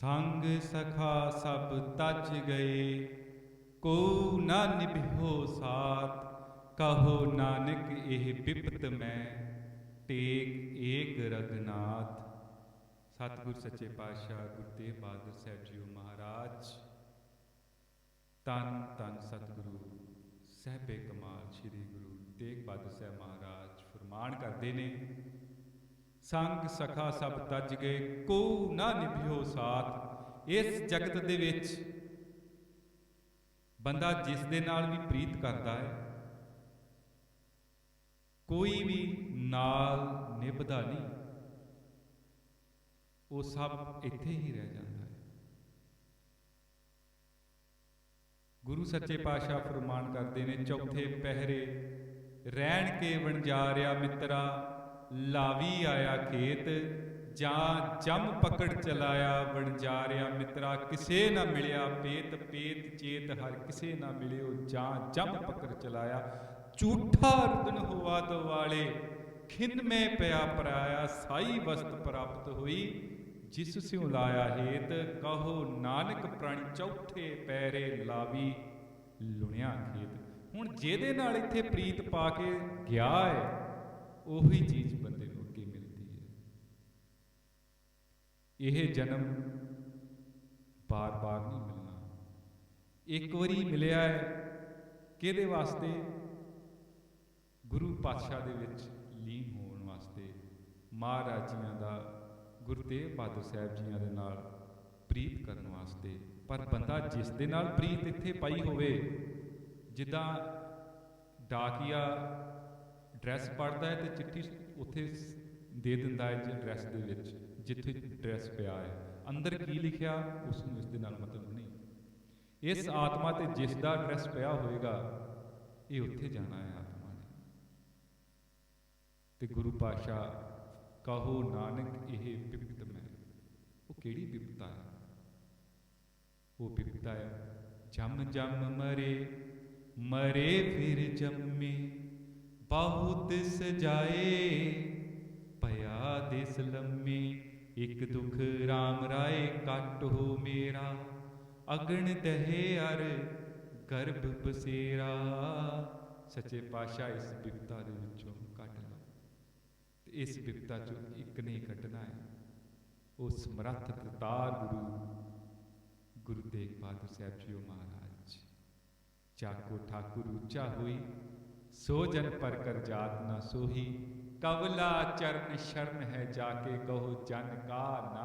ਸੰਗ ਸਖਾ ਸਭ ਤਜ ਗਏ। ਕੋ ਨਾ ਨਿਭਿਓ ਸਾਥ, ਕਹੋ ਨਾਨਕ ਇਹ ਬਿਪਤ ਮੈਂ, ਟੇਕ ਏਕ ਰਗਨਾਥ। ਸਤਿਗੁਰ ਸੱਚੇ ਪਾਤਸ਼ਾਹ ਗੁਰੂ ਤੇਗ ਬਹਾਦਰ ਸਾਹਿਬ ਜੀਓ ਮਹਾਰਾਜ। ਤਨ ਤਨ ਸਤਿਗੁਰੂ ਸਹਿਬੇ ਕਮਾਲ ਸ੍ਰੀ ਗੁਰੂ ਤੇਗ ਬਹਾਦਰ ਸਾਹਿਬ ਮਹਾਰਾਜ, ਫਰਮਾਨ ਕਰਦੇ ਨੇ ਸੰਗ ਸਖਾ ਸਭ ਤਜ ਗਏ ਕੋ ਨਾ ਨਿਭਿਓ ਸਾਥ। ਇਸ ਜਗਤ ਦੇ ਵਿੱਚ ਬੰਦਾ ਜਿਸ ਦੇ ਨਾਲ ਵੀ ਪ੍ਰੀਤ ਕਰਦਾ ਹੈ, ਕੋਈ ਵੀ ਨਾਲ ਨਿਭਦਾ ਨਹੀਂ, ਉਹ ਸਭ ਇੱਥੇ ਹੀ ਰਹਿ ਜਾਂਦਾ ਹੈ। ਗੁਰੂ ਸੱਚੇ ਪਾਤਸ਼ਾਹ ਫਰਮਾਨ ਕਰਦੇ ਨੇ, ਚੌਥੇ ਪਹਿਰੇ, ਰਹਿਣ ਕੇ ਵਣਜਾਰਿਆ ਮਿੱਤਰਾ ਲਾਵੀ ਆਇਆ ਖੇਤ, ਜਾਂ ਜਮ ਪਕੜ ਚਲਾਇਆ ਵਣਜਾਰਿਆ ਮਿੱਤਰਾ, ਕਿਸੇ ਨਾ ਮਿਲਿਆ ਪੇਤ ਪੇਤ ਚੇਤ ਹਰ ਕਿਸੇ ਨਾ ਮਿਲਿਓ, ਜਾਂ ਜਮ ਪਕੜ ਚਲਾਇਆ। ਝੂਠਾ ਰਦਨ ਹੋਵਾ ਤੋਂ ਵਾਲੇ ਖਿੰਨ ਮੈਂ ਪਿਆ ਪਰਾਇਆ, ਸਾਈ ਵਸਤ ਪ੍ਰਾਪਤ ਹੋਈ। ਜਿਸ ਸਿਉ ਲਾਇਆ ਹੇਤ, ਕਹੋ ਨਾਨਕ ਪ੍ਰਾਣੀ ਚੌਥੇ ਪੈਰੇ ਲਾਵੀ ਲੁਣਿਆ ਖੇਤ। ਹੁਣ ਜਿਹਦੇ ਨਾਲ ਇੱਥੇ ਪ੍ਰੀਤ ਪਾ ਕੇ ਗਿਆ ਹੈ ਉਹੀ ਚੀਜ਼ ਬੰਦੇ ਨੂੰ ਅੱਗੇ ਮਿਲਦੀ ਹੈ। ਇਹ ਜਨਮ ਬਾਰ-ਬਾਰ ਨਹੀਂ ਮਿਲਣਾ। ਇੱਕ ਵਾਰੀ ਮਿਲਿਆ ਹੈ, ਕਿਹਦੇ ਵਾਸਤੇ? ਗੁਰੂ ਪਾਤਸ਼ਾਹ ਦੇ ਵਿੱਚ ਲੀਨ ਹੋਣ ਵਾਸਤੇ ਮਹਾਰਾਜ ਜੀਆਂ ਦਾ, ਗੁਰੂ ਤੇਗ ਬਹਾਦਰ ਸਾਹਿਬ ਜੀਆਂ ਦੇ ਨਾਲ ਪ੍ਰੀਤ ਕਰਨ ਵਾਸਤੇ। ਪਰ ਬੰਦਾ ਜਿਸ ਦੇ ਨਾਲ ਪ੍ਰੀਤ ਇੱਥੇ ਪਾਈ ਹੋਵੇ, ਜਿੱਦਾਂ ਡਾਕੀਆ ਡਰੈਸ ਪੜਦਾ ਹੈ ਤੇ ਚਿੱਠੀ ਉੱਥੇ ਦੇ ਦਿੰਦਾ ਹੈ ਡਰੈਸ ਦੇ ਵਿੱਚ, ਜਿੱਥੇ ਡਰੈਸ ਪਿਆ ਹੈ। ਅੰਦਰ ਕੀ ਲਿਖਿਆ ਉਸ ਨੂੰ ਇਸ ਦੇ ਨਾਲ ਮਤਲਬ ਨਹੀਂ। ਇਸ ਆਤਮਾ ਤੇ ਜਿਸ ਦਾ ਐਡਰੈਸ ਪਿਆ ਹੋਏਗਾ ਇਹ ਉੱਥੇ ਜਾਣਾ ਹੈ ਆਤਮਾ ਨੇ। ਤੇ ਗੁਰੂ ਪਾਸ਼ਾ ਕਹੋ, ਨਾਨਕ, ਇਹ ਬਿਪਤ ਮੈਂ। ਉਹ ਕਿਹੜੀ ਬਿਪਤਾ ਹੈ? ਉਹ ਬਿਪਤਾ ਹੈ ਜਮ ਜਮ ਮਰੇ ਮਰੇ ਫਿਰ ਜੰਮੇ। ਬਹੁਤ ਸਜਾਏ। ਪਿਆ ਦਿਸ ਲੰਮੇ, ਇੱਕ ਦੁਖ RAM ਰਾਏ ਕੱਟ ਹੋ ਮੇਰਾ। ਅਗਣ ਦਹੇ ਅਰ ਗਰਭ ਬਸੇਰਾ। ਸੱਚੇ ਪਾਤਸ਼ਾਹ, ਇਸ ਵਿਪਤਾ ਦੇ ਵਿੱਚੋਂ ਕੱਢ ਲਓ। ਤੇ ਇਸ ਵਿਪਤਾ ਚੋਂ ਇੱਕ ਨਹੀਂ ਕੱਢਣਾ ਹੈ। ਉਹ ਸਮਰੱਥ ਕਰਤਾਰ ਗੁਰੂ ਗੁਰੂ ਤੇਗ ਬਹਾਦਰ ਸਾਹਿਬ ਜੀਓ ਮਹਾਰਾਜ। ਚਾਕੋ ਠਾਕੁਰ ਉੱਚਾ ਹੋਈ। ਸੋ ਜਨ ਪਰ ਕਰ ਜਾਤ ਨਾ ਸੋਹੀ, ਕਵਲਾ ਚਰਨ ਸ਼ਰਨ ਹੈ ਜਾ ਕੇ ਕਹੋ ਜਨ ਕਾ ਨਾ।